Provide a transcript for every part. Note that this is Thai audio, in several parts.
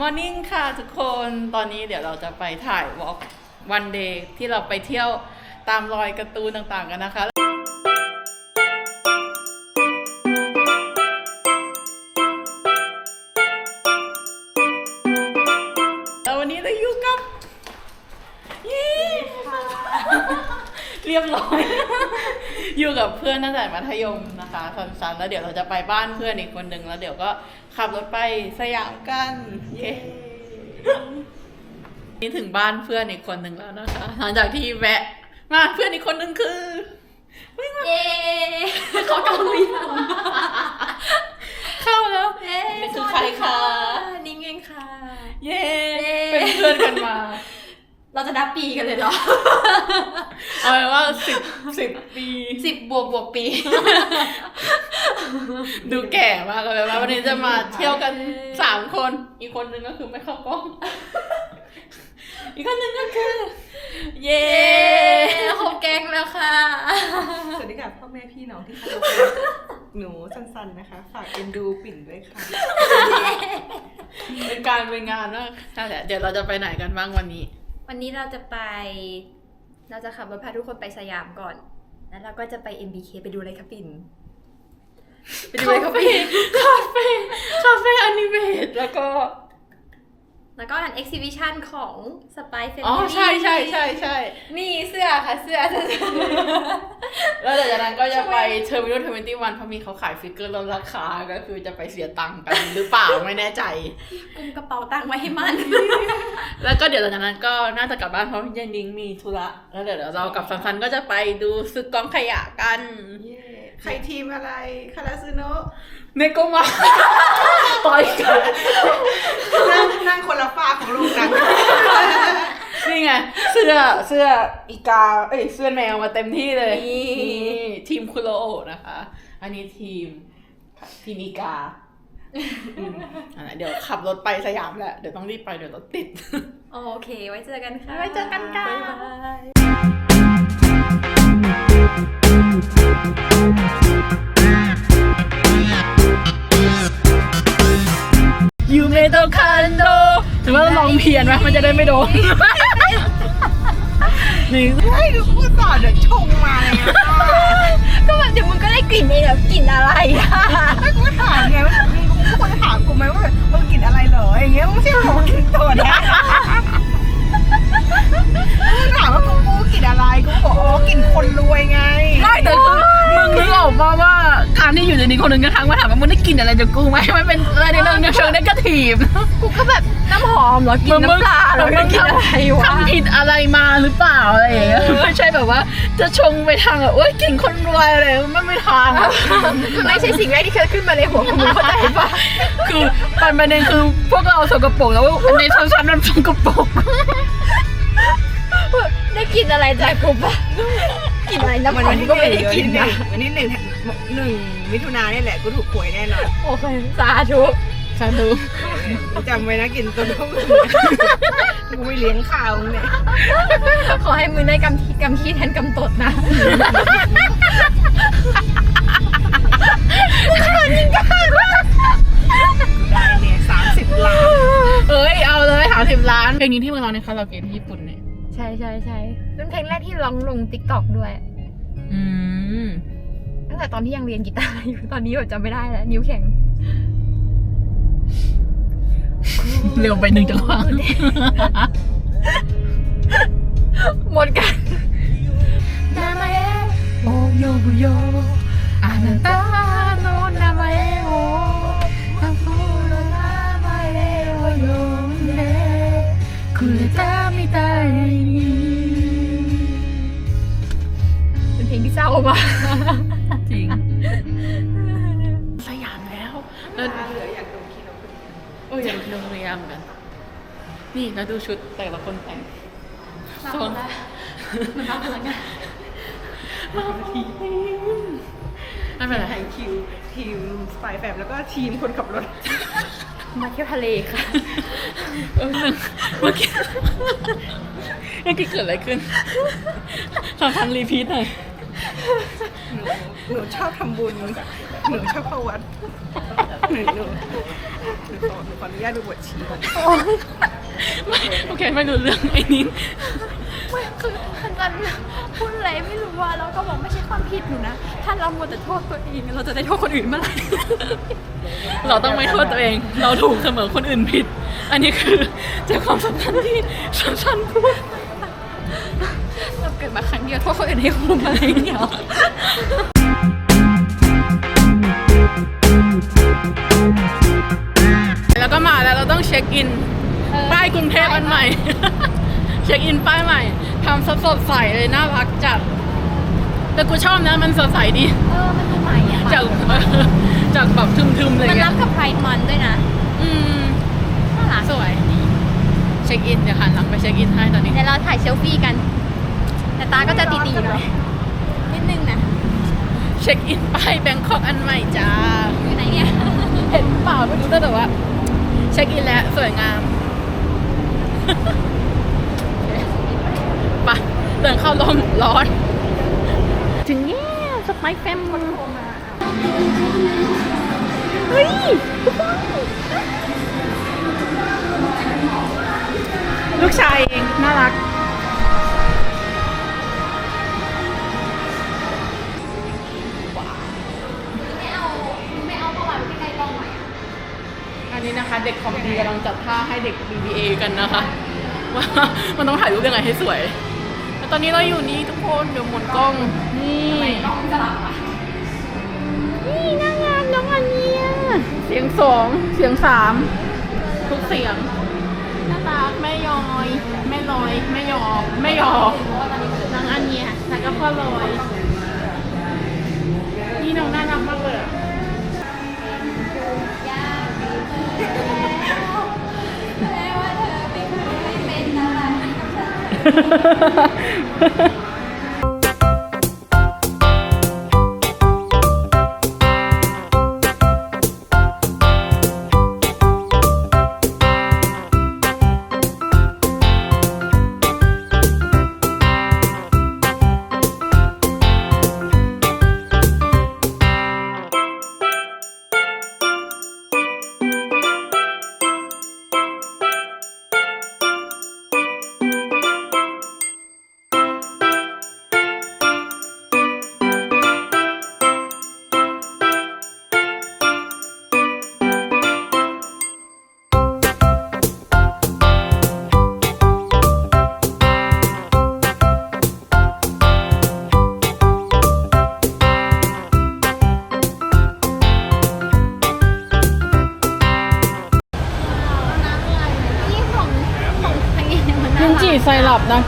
มอร์นิ่งค่ะทุกคนตอนนี้เดี๋ยวเราจะไปถ่ายวอล์กวันเดย์ที่เราไปเที่ยวตามรอยการ์ตูนต่างๆกันนะคะ กับเพื่อนตั้งแต่มัธยมนะคะสันๆแล้วเดี๋ยวเราจะไปบ้านเพื่อนอีกคนหนึ่งแล้วเดี๋ยวก็ขับรถไปสยามกันเย้นี่ถึงบ้านเพื่อนอีกคนหนึ่งแล้วนะคะหลังจากที่แวะมาเพื่อนอีกคนหนึ่งคือวิ่งมาเย้เขากำลังวิ่งเข้าแล้วเย้นี่คือใครคะนิ่งเองค่ะ เย้เย้เป็นเพื่อนกันมา เราจะนับปีกันเลยเหรอ เอาเป็นว่าสิบสิบปีสิบบวกบวกปี ดูแก่มากเลยว่าวันนี้จะมาเที่ยวกันสามคน อีกคนหนึ่งก็คือไม่เข้ากล้อง อีกคนหนึ่งก็คือเย้เย้ครบแก๊งแล้วค่ะ สวัสดีค่ะพ่อแม่พี่น้องที่เคารพหนูสันๆนะคะ ฝากเอ็นดูปิ่นด้วยค่ะ เป็นการเป็นงานมากนั่นแหละเดี๋ยวเราจะไปไหนกันบ้างวันนี้ วันนี้เราจะไป เราจะขับรถพาทุกคนไปสยามก่อน แล้วเราก็จะไป MBK ไปดูอะไรคะปิ่น ไปดูอะไรคะปิ่น คาเฟ่คาเฟ่อนิเมตแล้วก็ แล้วก็งาน exhibition ของ Spy Family อ๋อใช่ใช่ใช่ใช่นี่เสื้อค่ะเสื้อเสื้อแล้วหลังจากนั้นก็จะไปเทอร์มินอลทเวนตี้วันเพราะมีเขาขายฟิกเกอร์ลดราคา ก็คือจะไปเสียตังค์กันหรือเปล่าไม่แน่ใจกุมกระเป๋าตังค์ไว้ให้มันแล้วก็เดี๋ยวหลังจากนั้นก็น่าจะกลับบ้านเพราะยันนิ้งมีธุระแล้วเดี๋ยวเรากับซันซันก็จะไปดูซึกกองขยะกันเย้ ใครทีมอะไร คาราซึโนะ เนโกมาต่อยกันนั่งนั่งคนละฝ้าของลูกนั้นนี่ไงเสื้อเสื้ออีกา เอ้ยเสื้อแมวมาเต็มที่เลย นี่นี่ทีมคุโรโอะนะคะ อันนี้ทีมทีมอีกาอืมอันนั้นเดี๋ยวขับรถไปสยามแหละ เดี๋ยวต้องรีบไปเดี๋ยวรถติด โอเค ไว้เจอกันค่ะ ไว้เจอกันค่ะ นไหมมันจะได้ไม่โดนนี่เฮ้ยพูดต่อเดี๋ยวชงมาเลยนะก็แบบเดี๋ยวมึงก็ได้กลิ่นเองแบบกลิ่นอะไรอะถ้ากูถามไงว่ามึงควรถามกูไหมว่ามึงกินอะไรเหรออย่างเงี้ยมึงไม่ใช่ของกินตัวนะ มึงถามว่ากูกูกินอะไร กูบอกอ๋อกินคนรวยไง ไม่แต่คือมึงนึกออกป่าว่าการที่อยู่ในนี้คนหนึ่งก็ทักมาถามว่ามึงได้กลิ่นอะไรจากกูไหมมันเป็นอะไรในเรื่องเชิงนกาทีฟกูก็แบบน้ำหอมเหรอกินน้ำปลาเหรอกินอะไรวะทำผิดอะไรมาหรือเปล่าอะไรอย่างเงี้ยไม่ใช่แบบว่า จะชงไปทางแบบโอ๊ยกลิ่นคนรวยอะไรมันไม่ทางอะไม่ใช่สิ่งแรกที่เคยขึ้นมาในหัวกูมึงเข้าใจปะคือประเด็นคือพวกเราสกปรกแล้วในชั้นชั้นนั้นสกปรก ได้กลินอะไรจากกูปะกลินอะไรน้ำหอมก็ไม่ได้กลินนะวันนี้หนึ่งหนึ่งมิถุนาเนี่ยแหละกูถูกหวยแน่นอนโอเคสาธุสาธุจำไว้นะกินตัวนู้นกูไม่เลี้ยงข้าวมึงเนี่ยขอให้มึงได้กำที่กำที่แทนกำตดนะได้เนี่ยสามสิบล้านเอ้ยเอาเลยหาสิบล้านเพลงนี้ที่มึงร้องในคาราโอเกะที่ญี่ปุ่นเนี่ยใช่ใช่ใช่เป็นเพลงแรกที่ร้องลงติ๊กตอกด้วย อืมตั้งแต่ตอนที่ยังเรียนกีตาร์อยู่ตอนนี้แบบจำไม่ได้แล้วนิ้วแข็งเร็วไปหนึ่งจังหวะหมดกันนามาเอโอโยโยอานาตา เพลงที่เศร้ามากจริง สยามแล้วแล้วเหลืออยากดมคีโนคุเอออยากดูเรียมกัน นี่แล้วดูชุดแต่ละคนแต่งโซนมันรับพลังงานไม่เป็นไรไทยคิวทีมสไปแฟบแล้วก็ทีมคนขับรถ มาเที่ยวทะเลค่ะเออหนึ่งเมื่อกี้เมื่อกี้เกิดอะไรขึ้นสำคัญรีพีทหน่อย หนูหนูชอบทำบุญ หนูชอบเข้าวัด หนูหนูหนูขอหนูขออนุญาตไปบวชชีก่อนไม่โอเคไม่รู้เรื่องไอ้นิ้งไม่คือทันจันพูดอะไรไม่รู้ว่าแล้วก็บอกไม่ใช่ความผิดหนูนะ ถ้าเราหมดแต่โทษตัวเองเราจะได้โทษคนอื่นเมื่อไหร่เราต้องไม่โทษตัวเอง เราถูกเสมอคนอื่นผิด อันนี้คือจากความสัมพันธ์ที่ฉันพูดเราเกิดมาครั้งเดียวโทษคนอื่นให้คุ้มอะไรอย่างเงี้ยหรอแล้วก็มาแล้วเราต้องเช็คอินป้ายกรุงเทพอันใหม่ เช็คอินป้ายใหม่ทำสดสดใสเลยน่ารักจัดแต่กูชอบนะมันสดใสดีเออมันดูใหม่อะจากจากแบบทึมๆเลยมันเงี้รัยบกับไพรมันด้วยนะอืมน่ารักสวยเช็คอินเดี๋ยวหันหลังไปเช็คอินให้ตอนนี้เดี๋ยวเราถ่ายเซลฟี่กัน แต่ตาก็จะตีๆหน่อยนิดนึงนะ เช็คอินป้ายแบงคอกอันใหม่จ้า อยู่ไหนเนี่ย เห็นเปล่าไม่รู้แต่ว่า เช็คอินแล้วสวยงามไปะเดินเข้าลมร้อน ถึงแย่สไปแฟมคนโทรมาเฮ้ยลูกชายเอง น่ารัก นนี้นะคะ เด็กคอมดีกำลังจัดท่าให้เด็ก BBA กันนะคะ ว่ามันต้องถ่ายรูปยังไงให้สวยแล้วตอนนี้เราอยู่นี่ทุกคนเดี๋ยวหมุนกล้องนี่น้องสลับอะนี่นางงามน้องอันเนียเสียงสองเสียงสามทุกเสียงน่ารักแม่ยอยแม่ลอยแม่ยอแม่ยอน้องอันเนียแล้วก็พ่อลอยนี่น้องน่ารักมากเลยอะ แปลวว่าเธอไม่เคยเป็นอะไร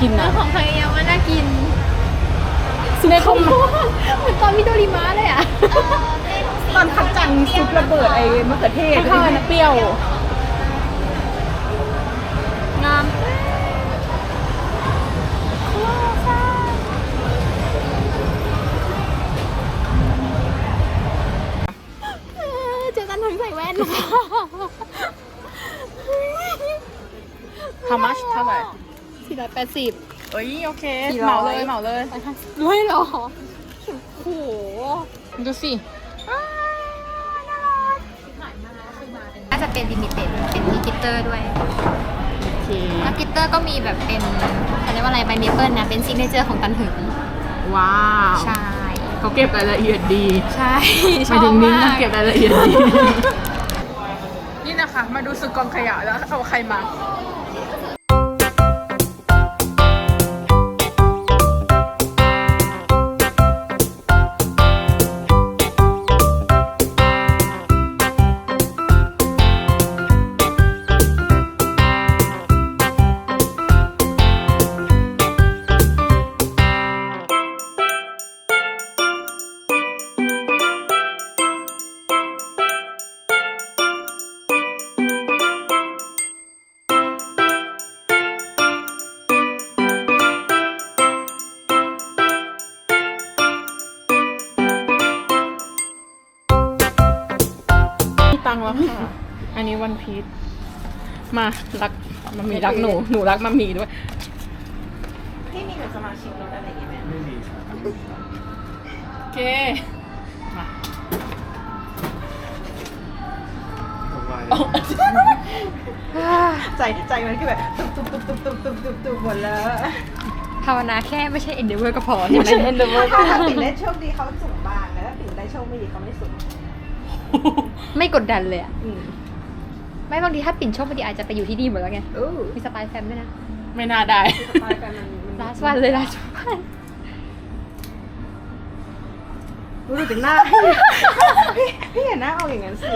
กินเออนะของทางเองมันน่ากินในคอมเหมือนตอนมิโดริมะเลยอะ ตอนคัดจังซุประเบิดไอ้มะเขือเทศข้าวนะเปรี้ยว สี่ร้อยแปดสิบ เอ้ยโอเคสี่เหร้มาอยเลยเหมาเลยร้อยเหรอโอ้โหดูสิ น่าจะเป็นลิมิเต็ดเป็นมีกิตเตอร์ด้วยโอเค แล้วกิตเตอร์ก็มีแบบเป็นเขาเรียกว่าอะไรใบเมเปิลนะ เป็นซิกเนเจอร์ของตันหึง ว้าว ใช่ เขาเก็บรายละเอียดดีใช่หมายถึงนิ้งชนะอบเก็บรายละเอียดดี นี่นะคะ มาดูสึกกองขยะแล้วเอาใครมา ตังค์แล้วค่ะ อันนี้วันพีชมารักมันมีรักหนู หนูรักมันมีด้วยที่มีสมาชิกรถอะไรอย่างเงี้ยไหมโอเค มาใจใจมันคือแบบตุบตุบตุบตุบตุบตุบตุบตุบหมดแล้วภาวนาแค่ไม่ใช่ endeavor ก็พอใช่ไหมถ้าถ้าปิ่นได้โชคดีเขาสูงบ้างแต่ถ้าปิ่นได้โชคไม่ดีเขาไม่สูง ไม่กดดันเลยอะอืมไม่บางทีถ้าปิ่นโชคไม่ดีอาจจะไปอยู่ที่นี่หมดแล้วไง อู้มีสปายแฟมด้วยนะ ไม่น่าได้ สปายแฟนมันมันลาสวันเลยลาสวันรู้ดูเป็นหน้าพี่พี่พี่เห็นหน้าเอาอย่างนั้นสิ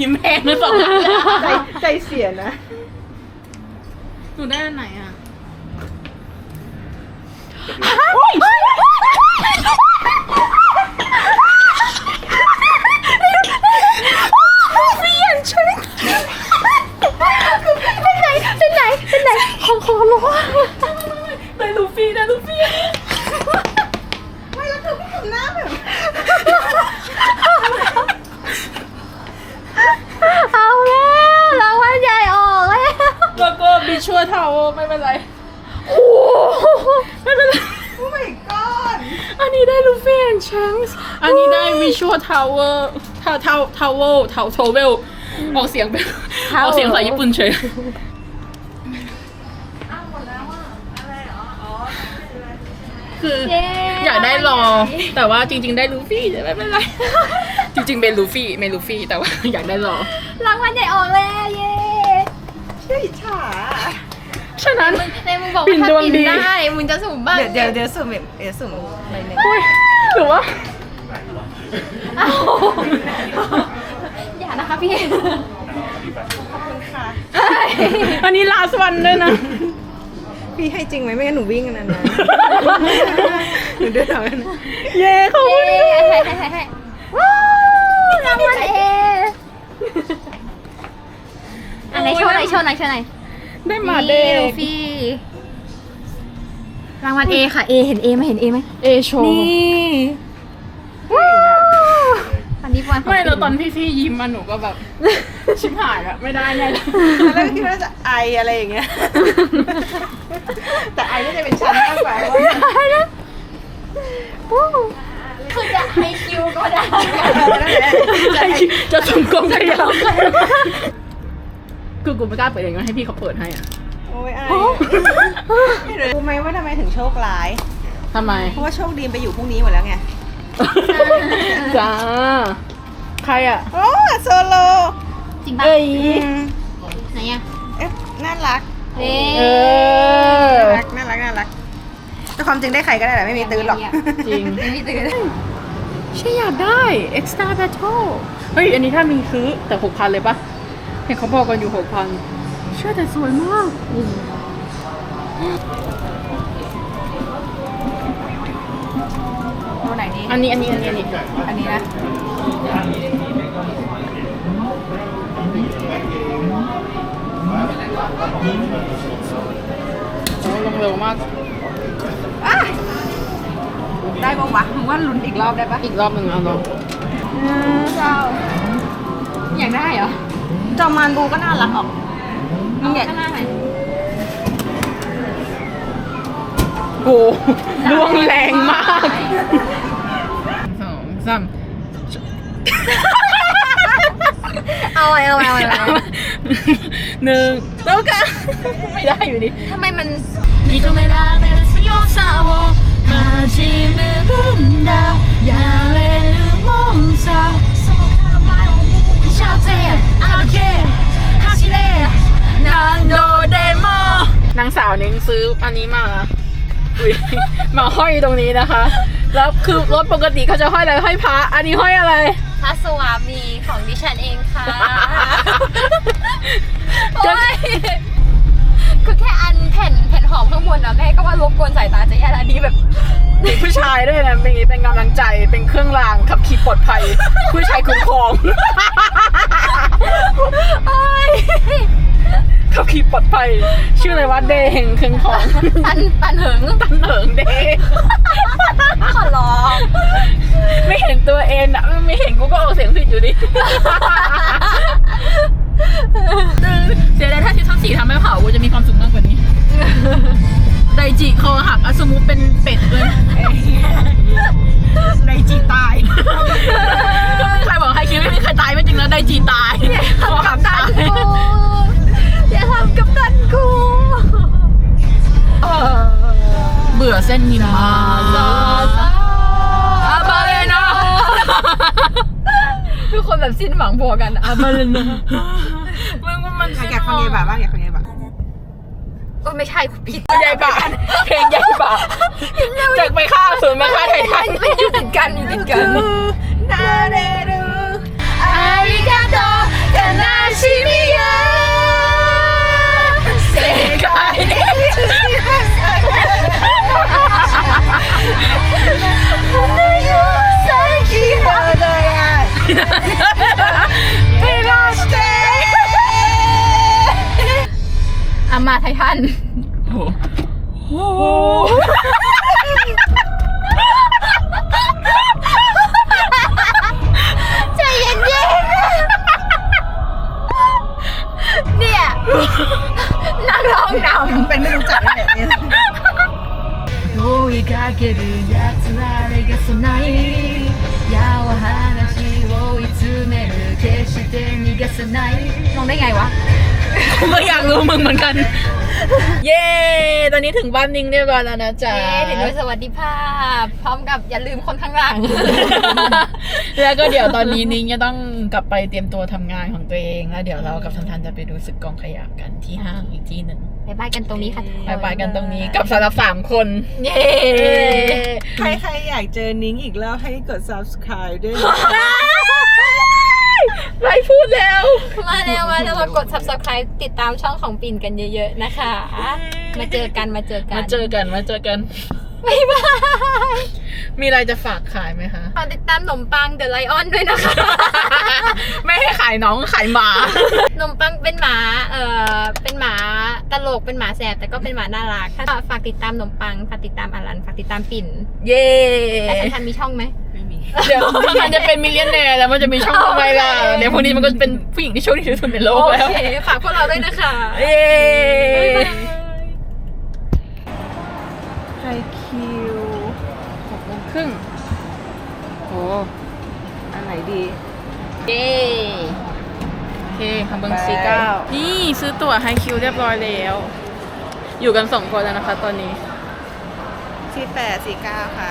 ยิ้มแห้งเลยสองอันเลยใจใจเสียนะ หนูได้อันไหนอะ เป็นไหนเป็นไหนของของรู้ว่า ได้ลูฟี่ได้ลูฟี่ ไม่แล้วคือพี่ทำหน้าแบบ เอาแล้วรางวัลใหญ่ออกแล้ว แล้วก็บิชัวเทาไม่เป็นไร โอ้โห ไม่เป็นไร โอ้ my god อันนี้ได้ลูฟี่แอนชังส์อันนี้ได้วิชวลทาวเวอร์ทาวทาวทาวเวลทาวโทเวลออกเสียงเป็นออกเสียงภาษาญี่ปุ่นเฉยอ้าวหมดแล้วอะอะไรเหรออ๋อคือเย้ อยากได้รอ แต่ว่าจริง ๆ ได้ลูฟี่แต่ไม่เป็นไร จริง ๆ เป็นลูฟี่ไม่ลูฟี่ แต่ว่าอยากได้รอ รางวัลใหญ่ออกแล้วเย้เชื่ออิจฉาฉะนั้นในมึงบอกปิ่ว่านถ้าดวงปิ่นดี ได้ มึงจะสุ่มบ้างเดี๋ยวเดี๋ยวเดี๋ยวสุ่มเดี๋ยวสุ่มใบหนึ่งอุ๊ยหรือว่า อ้าวอย่านะคะพี่ขอบคุณค่ะอันนี้ลาสวันด้วยนะ พี่ให้จริงไหมไม่งั้นหนูวิ่งกันนะนะหนูเดินเอากันนะเย้ขอบเย้คุณให้ให้ให้ให้ว้าวรางวัลเออันไหนโชว์ไหนอยโชว์ไหนอยโชว์ไหนอยได้หมาเด็นี่ลูกฟี่รางวัลเอค่ะเอเห็นเอไหมเห็นเอไหมเอโชว์นี่อันนี้วันของ ไม่ แล้วปิ่ตอนพี่พี่ๆยิ้มมาหนูก็แบบ ชิบหายอะไม่ได้แน่เลยแล้วก็คิดว่าจะไออะไรอย่างเงี้ย แต่ไอน่าจะเป็นชั้นมากกว่าเพราะว่าวู้คือจะให้คิวก็ได้ใช่จะสมกลมกันยังคือกูไม่กล้าเปิดเองนะให้พี่เขาเปิดให้อะโอ้ยไอรู้ไหมว่าทำไมถึงโชคร้าย ทำไม เพราะว่าโชคดีมไปอยู่พรุ่งนี้หมดแล้วไง จ้า ใครอะโอ้โซโลจริงปะเอ้ยอืมไหนอะเอ๊ะน่ารักเอ๊เอะอน่ารักน่ารักน่ารักแต่ความจริงได้ใครก็ได้แหละไม่มีตื้นหรอกจริง ไม่มีตื่นใช่อยากได้ extra battle เฮ้ย อันนี้ถ้ามีซื้อแต่หกพันเลยปะเห็นเขาบอกกันอยู่หกพันเชื่อแต่สวยมากอืมตัวไหนดีอันนี้อันนี้อันนี้อันนี้อันนี้นะ โอ้ลงเร็วมากได้ปะวะมึงว่าลุ้นอีกรอบได้ปะอีกรอบหนึ่งเอาลองเจ้าอยากได้เหรอ จอมานบูก็น่ารักออกมึงอยากข้างหน้าไหนโอ้ดวงแรงมากสองสาม เอาไว้เอาไว้เอาไว้ หนึ่งแล้วกันไม่ได้อยู่ดิ ทำไมมัน 認められる強さを始めるんだやれるもんさそのから前を向いちゃって歩け走れ何度でもนางสาวนิ้งซื้ออันนี้มาอุ๊ยมาห้อยตรงนี้นะคะ แล้วคือรถปกติเขาจะห้อยอะไรห้อยพระอันนี้ห้อยอะไร พระสวามีของดิฉันเองค่ะก็โอ้ยคือแค่อันแผ่นแผ่นหอมข้างบนนะแม่ก็ว่ารบกวนสายตาจะแย่แล้วอันนี้แบบมีผู้ชายด้วยนะมีเป็นกำลังใจเป็นเครื่องรางขับขี่ปลอดภัย ผู้ชายคุ้มครองโอ้ย ขับขี่ปลอดภัยชื่ออะไรวะเดงเครื่องของตันตันเหิงตันเหนิงเดงขอร้องไม่เห็นตัวเองอะไม่เห็นกูก็ออกเสียงผิดอยู่ดิเสียดายถ้าที่ทั้งสี่ทำไม่เผากูจะมีความสุขมากกว่านี้ไดจิคอหักอะสมมุติเป็นเป็ดเลย อเส้นหิมะอาบาเลนาทุกคนแบบสิ้นหวังพอกันอามาเลยนะมึงมันอยากฟังเยบะบ้างอยากฟังเยบะก็ไม่ใช่ผิดใหญ่ปะเพลงใหญ่ปะจากไปฆ่าศูนย์มาฆ่าไทยทันไม่อยู่ติดกันอยู่ติดกันนาเด มาไททัน โอ้โห ใจเย็นๆเนี่ยนักร้องนำ เป็นไม่รู้จักเลยเนี่ย 追いかける奴あれがそない矢は話を追い詰める決して มองได้ไงวะไม่อยากรู้มึงเหมือนกัน เย้ ตอนนี้ถึงบ้านนิ่งเรียบร้อยแล้วนะจ๊ะ เย้ถึงโดยสวัสดิภาพ พร้อมกับอย่าลืมคนข้างหลัง แล้วก็เดี๋ยวตอนนี้นิ้งจะต้องกลับไปเตรียมตัวทำงานของตัวเอง แล้วเดี๋ยวเรากับทันทันจะไปดูสึกกองขยะกันที่ห้างอีกที่หนึ่งไปบายกันตรงนี้ค่ะทุกคน ไปไปกันตรงนี้กับสารบสามคน เย้ ใครๆ อยากเจอนิ้งอีกแล้วให้กด subscribe ด้วย ไรพูดแล้ว มาแล้วมาแล้วมากด subscribe ติดตามช่องของปิ่นกันเยอะ ๆ นะคะ มาเจอกันมาเจอกันมาเจอกันมาเจอกันบ๊ายบายมีอะไรจะฝากขายไหมคะฝากติดตามขนมปังเดอะไลออนด้วยนะคะ ไม่ให้ขายน้องขายหมาขนมปังเป็นหมา เอ่อ เป็นหมาตลกเป็นหมาแสบแต่ก็เป็นหมาน่ารักถ้าฝากติดตามขนมปังฝากติดตามอลันฝากติดตามปิ่น เย้และทันทันมีช่องไหมไม่มี เดี๋ยวมันจะเป็นมิลเลียนแนร์แล้วมันจะมีช่องทำไมล่ะเดี๋ยวพวกนี้มันก็เป็นผู้หญิงที่โชคดีที่สุดในโลกโอแล้วเค ฝากพวกเราด้วยนะคะ เย้ไฮคิวหกโมงครึ่งโอ้อันไหนดี เย้โอเคคำเบิงซีเก้านี่ซื้อตั๋วไฮคิวเรียบร้อยแล้ว อยู่กันสองคนแล้วนะคะตอนนี้สี่แปดสี่เก้าค่ะ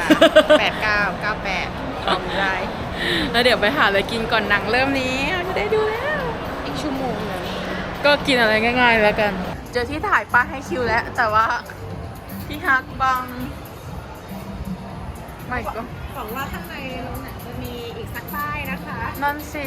แปดเก้าเก้าแปด ลองได้ แล้วเดี๋ยวไปหาอะไรกินก่อนหนังเริ่มนี้เราจะได้ดูแล้ว อีกชั่วโมงหนึงก็กินอะไรง่ายๆแล้วกัน เจอที่ถ่ายป้ายให้คิวแล้ว แต่ว่าพี่ฮักบังไม่ก็หวังว่าข้างในโรงหนังจะมีอีกสักป้ายนะคะ นั่นสิ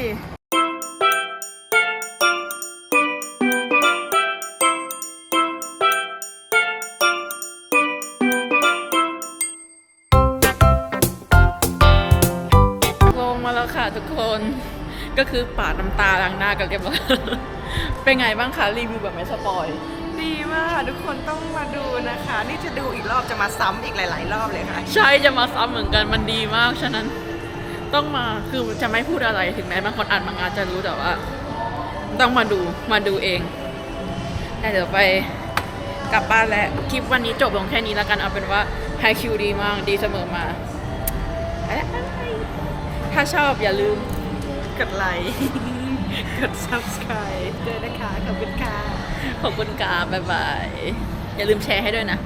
ก็คือปาดน้ำตาล้างหน้ากันเรียบร้อยเป็นไงบ้างคะรีวิวแบบไม่สปอยดีมากค่ะทุกคนต้องมาดูนะคะ นี่จะดูอีกรอบจะมาซ้ำอีกหลาย ๆ รอบเลยค่ะ ใช่จะมาซ้ำเหมือนกันมันดีมาก ฉะนั้นต้องมาคือจะไม่พูดอะไรถึงแม้บางคนอ่านมังงะจะรู้แต่ว่า ต้องมาดูมาดูเองแต่เดี๋ยวไปกลับบ้านแล้วคลิปวันนี้จบลงแค่นี้แล้วกันเอาเป็นว่าไฮคิวดีมากดีเสมอมาไปแล้วถ้าชอบอย่าลืม กดไลค์กด subscribe ด้วยนะคะ ขอบคุณค่ะ ขอบคุณกาบ๊ายบาย อย่าลืมแชร์ให้ด้วยนะ